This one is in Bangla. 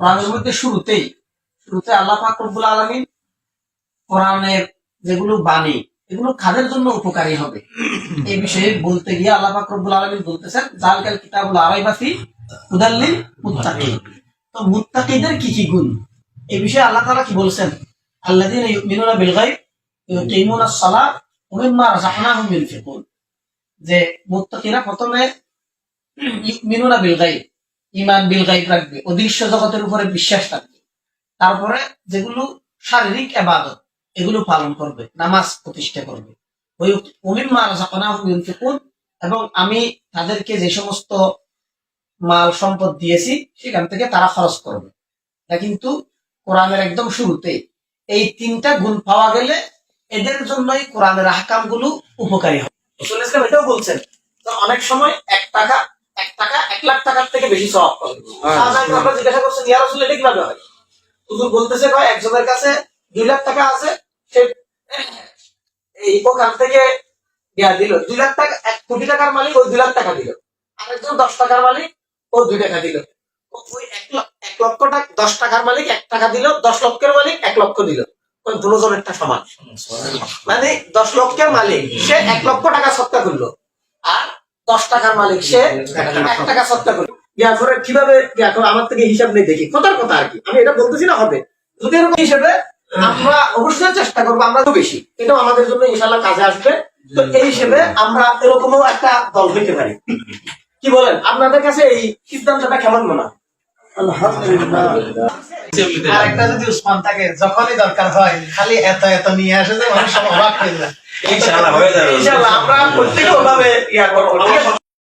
কোরআনের মধ্যে শুরুতেই, শুরুতে আল্লাহ পাক রব্বুল আলমিন কোরআনের যেগুলো বাণী, এগুলো কাদের জন্য উপকারী হবে? এই বিষয়ে বলতে গিয়ে আল্লাহ পাক রব্বুল আলমিন বলতেছেন জালকাল কিতাবুল আরাইবাফি হুদাল্লিল মুত্তাকিন। তো মুত্তাকিদের কি কি গুণ? এই বিষয়ে আল্লাহ তাআলা কি বলছেন? আল্লাযীনা ইউমিনুনা বিল গায়ব ইউকিমুনাস সালাত, ওয়া মিম্মা রাযাকনাহুম ইউনফিকুন যে মুত্তাকিরা প্রথমে ইউমিনুনা বিল ইমান বিল গায়ব রাখবে, অদৃশ্য জগতের উপরে বিশ্বাস রাখবে। তারপরে যেগুলো শারীরিক এবাদত, এগুলো পালন করবে, নামাজ প্রতিষ্ঠা করবে। ওই রাযাকনাহুম ইউনফিকুন, এবং আমি তাদেরকে যে সমস্ত মাল সম্পদ দিয়েছি, সেখান থেকে তারা খরচ করবে। কিন্তু কোরআনের একদম শুরুতে এই তিনটা গুণ পাওয়া গেলে এদের জন্যই কোরআনের আহকামগুলো উপকারী হবে। এটাও বলছেন অনেক সময় এক টাকা এক টাকা এক লাখ টাকার থেকে বেশি সওয়াব পাবে। সাহাবায়ে জিজ্ঞাসা করছেন ইয়া রাসূল এটা কীভাবে হয়? হুজুর বলতেছে ভাই একজনের কাছে দুই লাখ টাকা আছে সে এই ওখান থেকে ইয়া দিল। দুই লাখ টাকা এক কোটি টাকার মালিক ওই দুই লাখ টাকা দিল। আরেকজন দশ টাকার মালিক ও দুই টাকা দিল। ওই এক লক্ষ টাকা দশ টাকার মালিক এক টাকা দিল দশ লক্ষের মালিক এক লক্ষ দিল। দুজনেরটা সমান? মানে দশ লক্ষের মালিক সে এক লক্ষ টাকা সত্তা করল। দশ টাকার মালিক সে এক টাকা সত্তা করে। ইয়া করে। কীভাবে আমার থেকে হিসাব নেই দেখি। কথার কথা আর কি। আমি এটা বলতেছি না হবে। যদি এরকম হিসেবে আমরা অবশ্যই চেষ্টা করব আমরা তো বেশি। এটাও আমাদের জন্য ইনশাল্লাহ কাজে আসবে। তো এই হিসেবে আমরা এরকমও একটা দল হইতে পারি। কি বলেন? আপনাদের কাছে এই সিদ্ধান্তটা কেমন মনে হয়? আর একটা যদি উসমান থাকে যখনই দরকার হয় খালি এত এত নিয়ে আসে যে মানুষ অবাক হয়ে যায়। ইনশাআল্লাহ হয়ে যাবে। ইনশাআল্লাহ আমরা প্রত্যেকে ওভাবে ইয়া করব ঠিক আছে?